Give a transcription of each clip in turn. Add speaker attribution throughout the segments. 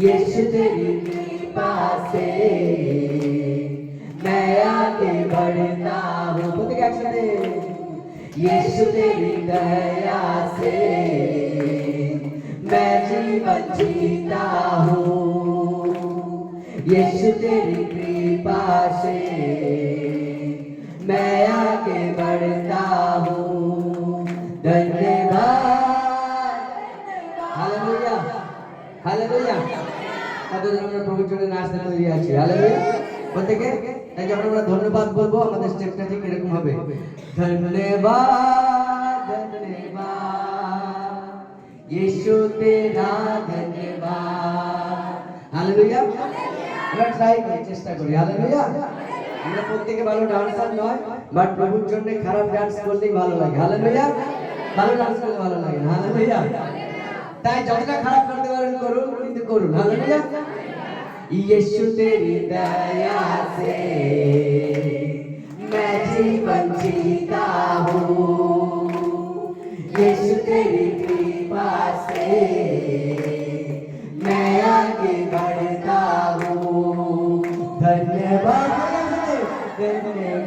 Speaker 1: यीशु तेरी कृपा से। मैं आगे बढ़ता हूँ। खुद क्या चले यीशु तेरी दया से मैं जीवन जीता हूँ। यीशु तेरी कृपा से मैं आगे बढ़ता हूँ। धन्यवाद। हालेलुया। हालेलुया। কতজন আমরা প্রভুর জন্য নাচতে তৈরি আছি হালেলুয়া প্রত্যেকে তাই যখন আমরা ধন্যবাদ বলবো আমাদের স্টেপটা ঠিক এরকম হবে ধন্যবাদ ধন্যবাদ यीशु तेरा ধন্যবাদ হালেলুয়া আমরা ট্রাই করি চেষ্টা করি হালেলুয়া আমরা প্রত্যেকে ভালো ডান্সার নয় বাট প্রভুর জন্য খারাপ ডান্স করলেই ভালো লাগে হালেলুয়া ভালো ডান্স করলে ভালো লাগে না হালেলুয়া তাই যতটা খারাপ করতে পারেন করুন কিন্তু করুন হালেলুয়া यीशु तेरी दया से मैं जीवन जीता हूँ। यीशु तेरी कृपा से मैं आगे बढ़ता हूँ। धन्यवाद धन्यवाद।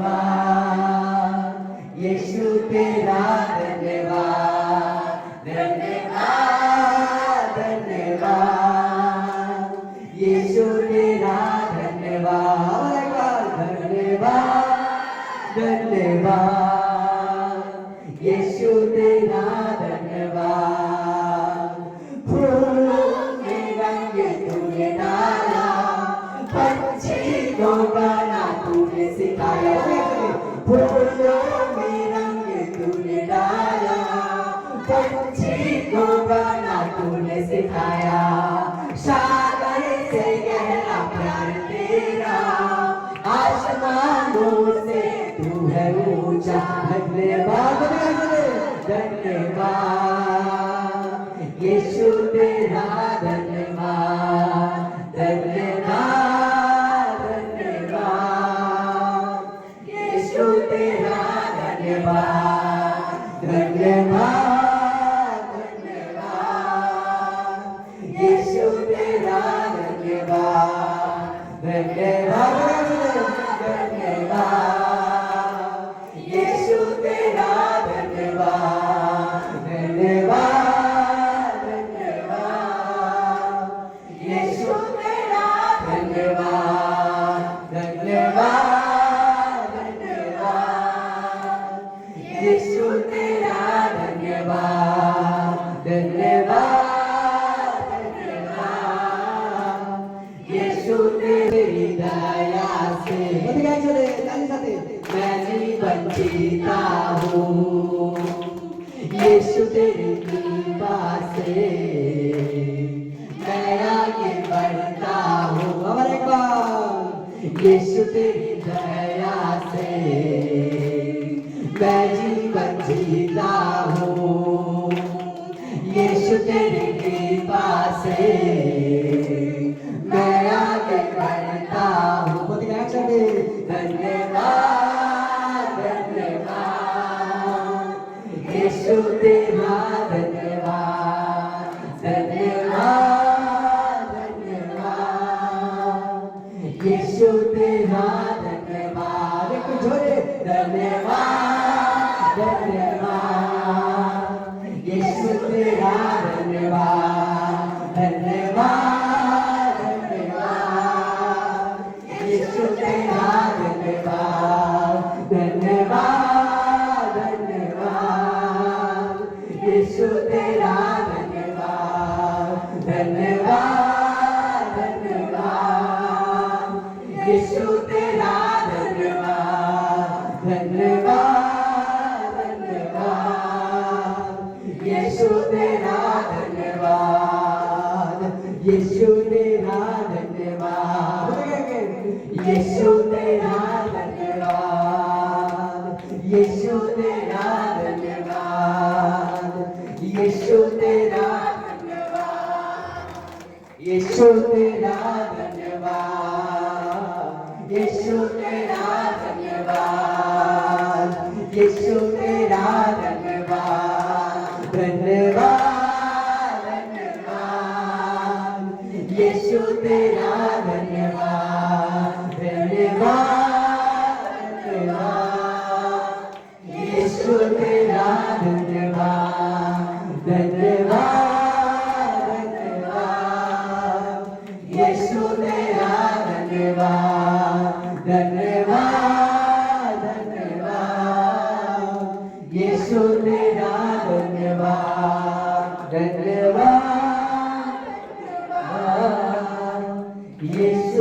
Speaker 1: प्यार तेरा आसमानों से तू है ऊँचा। धन्यवाद धन्यवाद। यीशु तेरा धन्यवाद यीशु तेरा धन्यवाद धन्यवाद धन्यवाद यीशु तेरा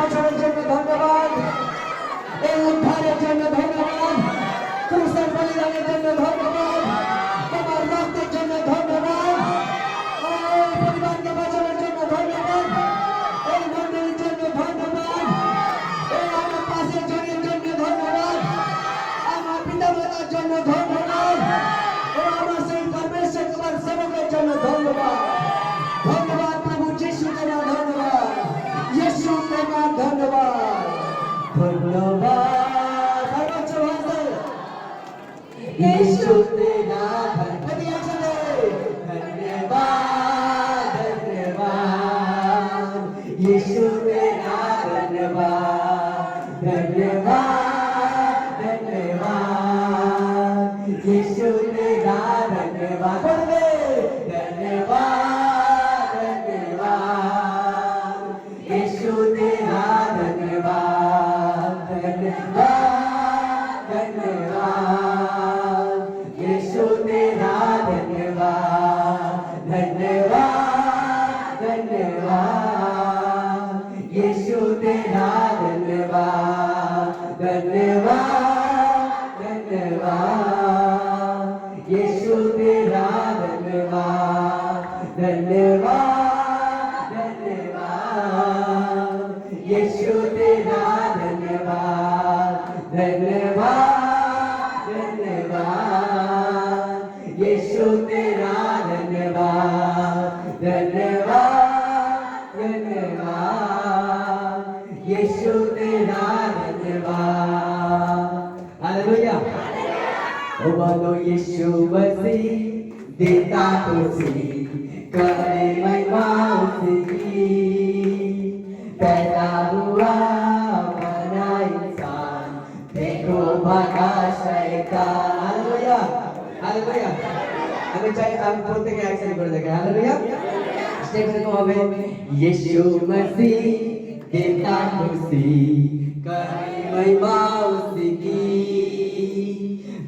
Speaker 1: এই বছরের জন্য ধন্যবাদ এই উদ্ধারের জন্য ধন্যবাদ ক্রুশের বলিদানের জন্য ধন্যবাদ Если धन्यवाद धन्यवाद बोलो यीशु मसीह, देता तो सी करे महिमा उसकी पैदा हुआ बना इंसान, देखो भगा शैतान। Hallelujah hallelujah. हमें चाहे हम बोलते हैं ऐसे बोल देंगे? हालेलुया। स्टेप देखो हमें यीशु मसीह, देता तो सी करे महिमा उसकी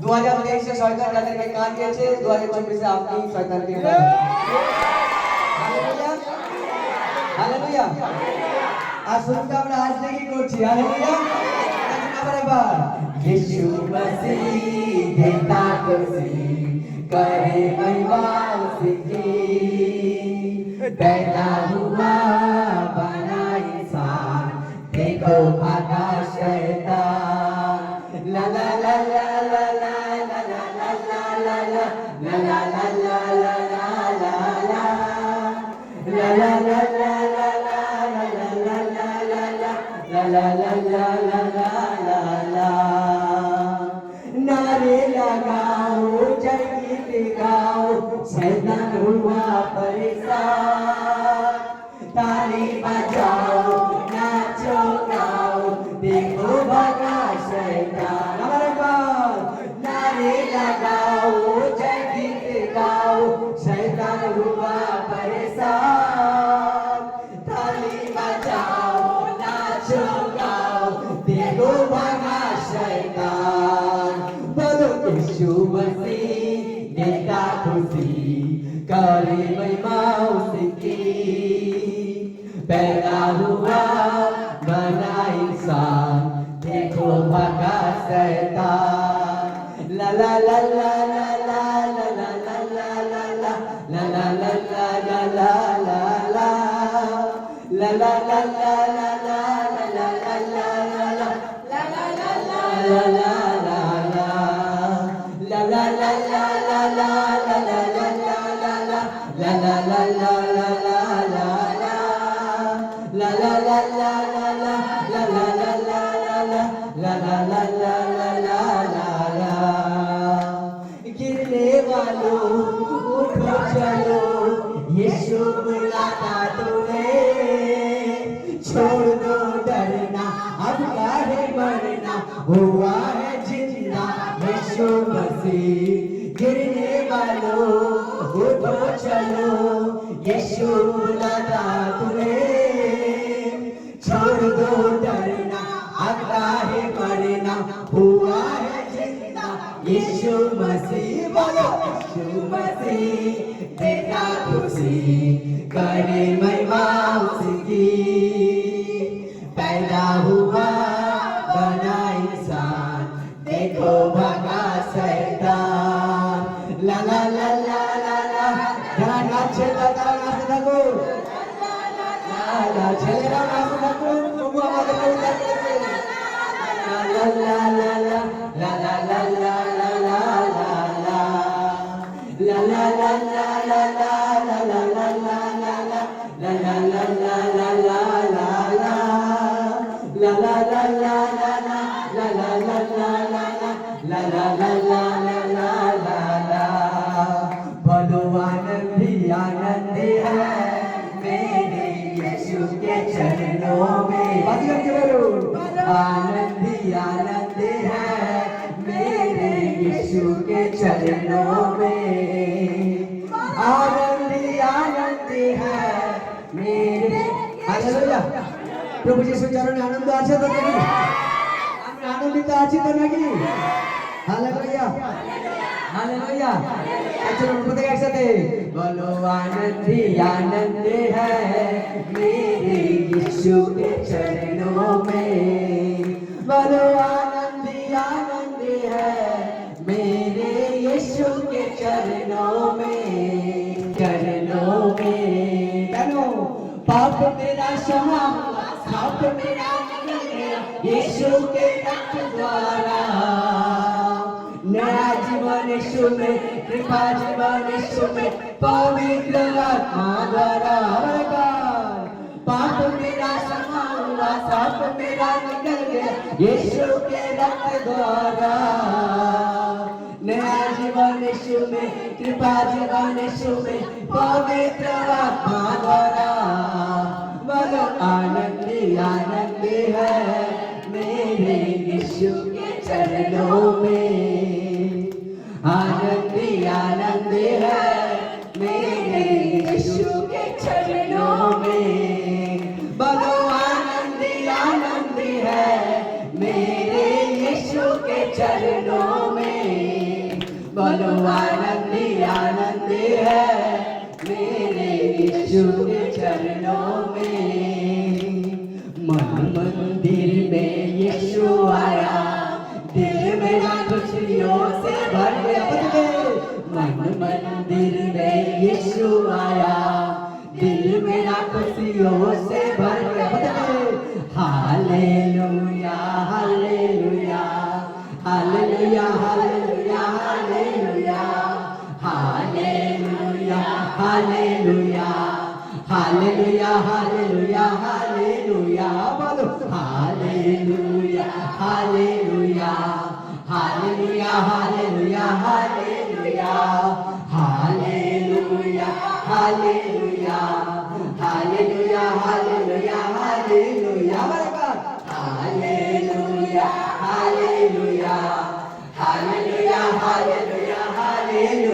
Speaker 1: দু হাজার তেইশে সরকার যাদেরকে কান দিয়েছে দু হাজার চব্বিশে আপনি সরকারকে হালেলুয়া হালেলুয়া আর শুরুটা আমরা আজ থেকেই করছি হালেলুয়া এখন আবার এবার यीशु मसीह देता खुशी करे महिमा उसकी पैदा हुआ la la la la करे महिमा उसकी पैदा हुआ बना इंसान देखो भागा शैतान ছেলেরা নাচ থাকুক তবু আমাদের লা লা লা লা লা লা লা লা चरणों में आनंदी आनंद है मेरे यीशु के चरणों में आनंदी आनंद है मेरे प्रभु यीशु चरण आनंद आछे तो नहीं आनंदित आछे तो नहीं हालेलुया हालेलुया अच्छा प्रत्येक एक साथ बोलो आनंदी आनंद है। मेरे के चरणों में चरणों में चरणों में पाप मेरा क्षमा के द्वारा नया जीवन यीशु में कृपा जीवन यीशु पवित्र आत्मा द्वारा निकल गया यीशु के रक्त द्वारा नया जीवन यीशु में कृपा जीवन यीशु में पवित्र आत्मा द्वारा बोलो आनंदी आनंदी है मेरे यीशु के चरणों में आनंदी आनंदी है मेरे यीशु मन मंदिर में यीशु आया दिल मेरा खुशियों से भर मन मंदिर में यीशु आया दिल मेरा खुशियों से भर गया hallelujah hallelujah hallelujah hallelujah hallelujah hallelujah hallelujah hallelujah hallelujah hallelujah बोलो hallelujah hallelujah hallelujah hallelujah hallelujah hallelujah hallelujah hallelujah hallelujah hallelujah हमारे God hallelujah hallelujah hallelujah hallelujah hallelujah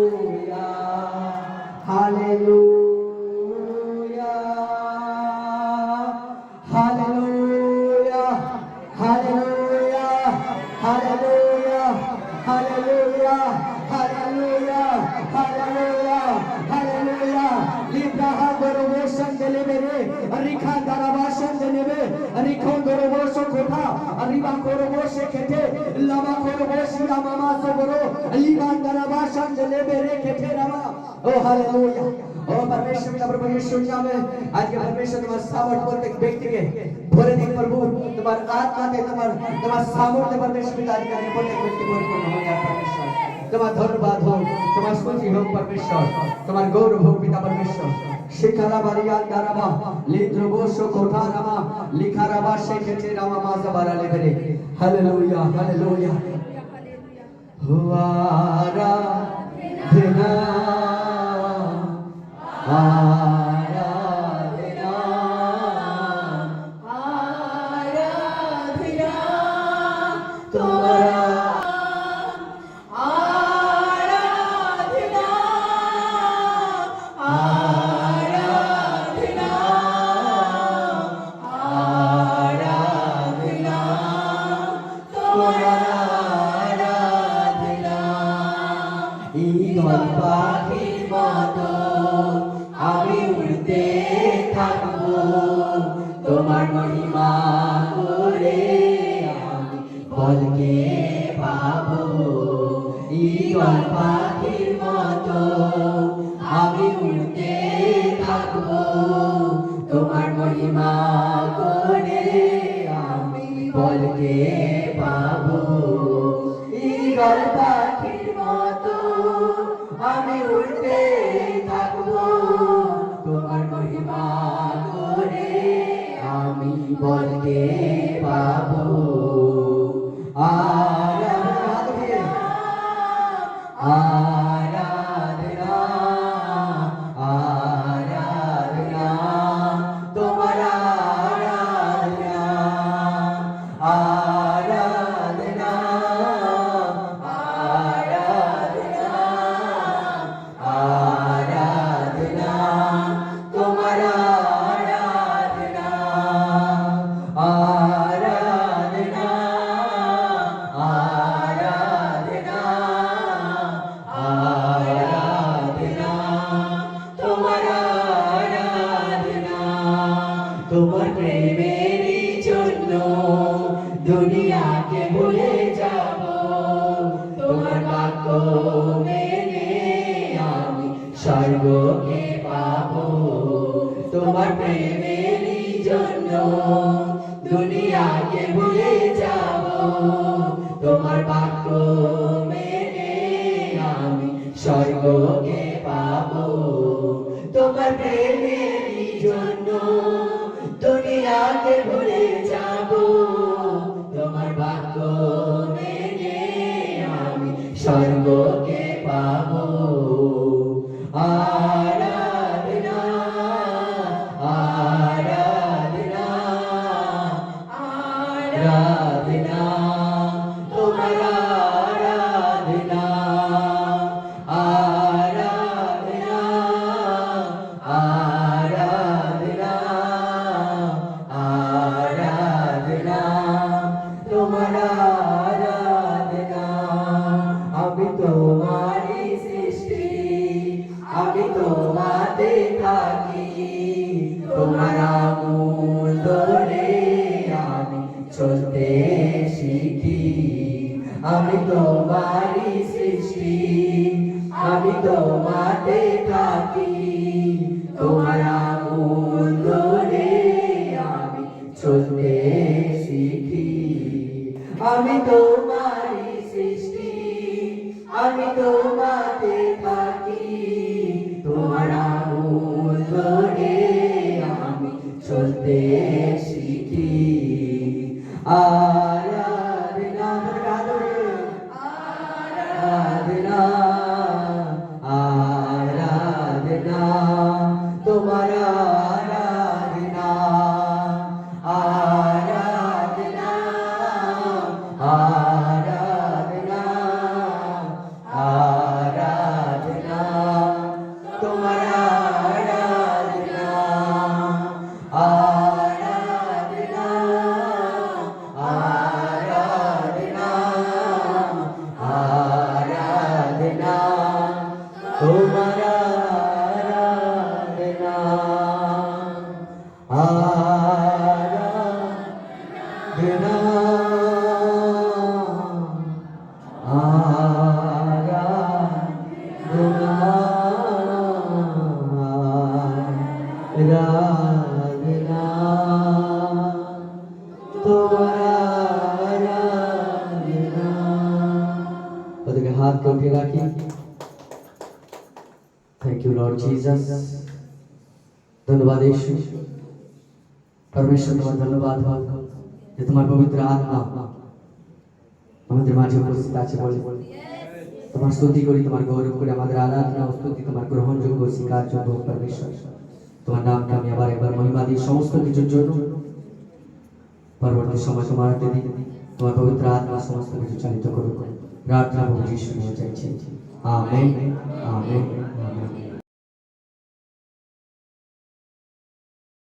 Speaker 1: Lama koroboshi amama soboro. Liban darabashan delebere kete rama. Oh hallelujah. ও परमेश्वर का प्रभु यीशु नाम में आज के परमेश्वर तुम्हारे सामर्थ प्रत्येक व्यक्ति के भरे दिन प्रभु तुम्हारे आत्मा ते तुम्हारे तुम्हारे सामर्थ्य परमेश्वर पिता आज के प्रत्येक व्यक्ति को पूर्ण हो जाए परमेश्वर तुम्हारा धन्यवाद हो, तुम्हारा स्तुति हो, परमेश्वर तुम्हारा गौरव हो, पिता परमेश्वर शिखरा बरिया दाराबा लिद्रबो शोकोठा रामा लिखाराबा शेखेचे रामा, माजा बारा लेबरे
Speaker 2: hallelujah hallelujah Huara
Speaker 1: Dina Huara eagle পাখির মতো, আমি উড়তে থাকব। তোমার মহিমা করে আমি বলকে পাবো। ঈগল পাখির মতো, আমি আমি উঠতে থাকব তোমার মহিমা করে আমি বলতে পাবো। আরাধনা আরাধনা Amen. তোমাতে থাকি। তোমার আগুন ধরে আমি চলতে শিখি। আমি তো উঠে রাখি থ্যাংক ইউ লর্ড জিসাস ধন্যবাদ ইয়েশু পরমেশ্বর তোমার ধন্যবাদ যে তোমার পবিত্র আত্মা আমাদের মাঝে উপস্থিত আছে বলে তোমার স্তুতি করি তোমার গৌরব করে আমাদের আরাধনা স্তুতি তোমার গ্রহণযোগ্য স্বীকারযোগ্য পরমেশ্বর তোমার নামকে আমি আবার একবার মহিমা দিই সমস্ত কিছুর জন্য পরবর্তী সময় তোমার হাতে দিই তোমার পবিত্র আত্মা সমস্ত কিছু চালিত করুক ప్రార్థన చేసి ఆమె ఆమె ఆమె